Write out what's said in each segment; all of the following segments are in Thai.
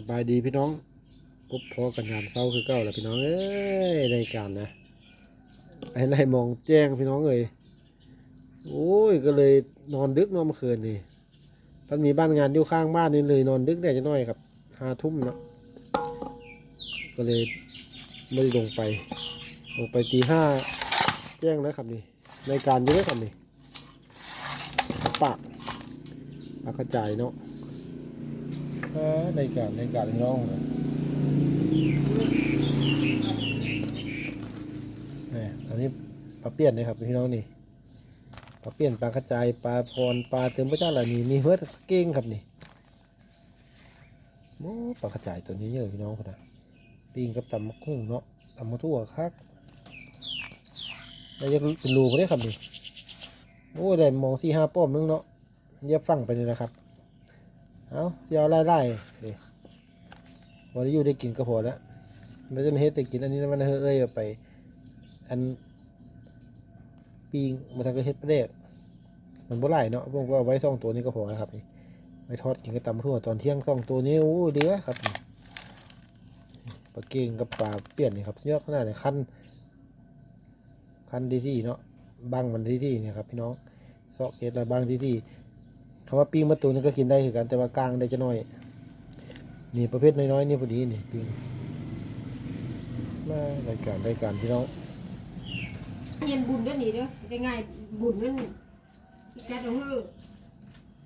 สบายดีพี่น้องพบพอกันยามเศร้าคือเก่าแล้วพี่น้องเอ้ยในการนะไอ้ไรมองแจ้งพี่น้องเลยโอ้ยก็เลยนอนดึกเนอนเมื่อคืนนี่มันมีบ้านงานอยู่ข้างบ้านนี่เลยนอนดึกได้จะน้อยครับห้าทุ่มเนาะก็เลยไม่ได้ลงไป ลงไปตีห้าแจ้งแล้วครับนี่ในการอยู่ด้วครับนี่ปากปากกระจายเนาะ ในการในการน้องนะนี่อันนี้ปลาเปี้ยนนะครับพี่น้องนี่ปลาเปี้ยนปลากระจายปลาพรปลาเติมพระเจ้าอะไรนี่มีเฮือดเก้งครับนี่โอ้ปลากระจายตัวนี้เยอะพี่น้องคนนะปิ้งกับตำมะกุ้งเนาะตำมะทั่วคักแล้วยังเป็นรูก็ได้ครับนี่โอ้ได้มองสี่ห้าป้อมนึงเนาะเย็บฟังไปเลยนะครับ เอาเดี๋ยวไล่ไล่วันนี้อยู่ได้กินก็พอแล้วไม่จะมาเฮ็ดแต่กินอันนี้มันเฮ้ยเอ้ยไป อันปีงมาทำก็เฮ็ดประเดกมันบ่ไหลเนาะผมก็เอาไว้สองตัวนี้ก็พอแล้วครับนี่ไว้ทอดกินกับตำทั่วตอนเที่ยงสองตัวนี้โอ้เหลือครับปลาเก่งกับปลาเปลี่ยนนี่ครับยอดขนาดไหนคันคันดีที่เนาะบังมันดีที่เนี่ยครับพี่น้องซอกเก็ดแล้วบังดีที่ คำว่าปิ้งประตูนี่ก็กินได้คือกัน แต่ว่ากลางได้จะน้อย นี่ประเภทน้อยๆนี่พอดีนี่ปิ้งมารายการรายการพี่น้องเย็นบุญด้วยนี่เด้อได้ง่ายบุญนั่นอีกจัดเอาเฮ้อ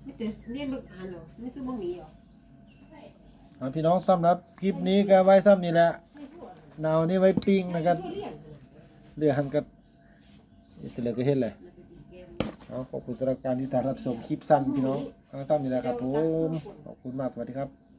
ไม่แต่เรียนบึกอ่านหรอไม่ซื้อบ่มีหรออ่าพี่น้องสำหรับคลิปนี้ก็ไว้ซ้ำนี่แหละไม่ทั่วแนวนี้ไว้ปิ้งนะครับทั่วเรียนเรือหันกับจะเหลือก็เห็นเลย เอาขอบคุณสำหรับการที่ติดตามรับชมคลิปสั้นพี่น้องเอาซ้นนี่แหละครับผมขอบคุณมากสวัสดีครับ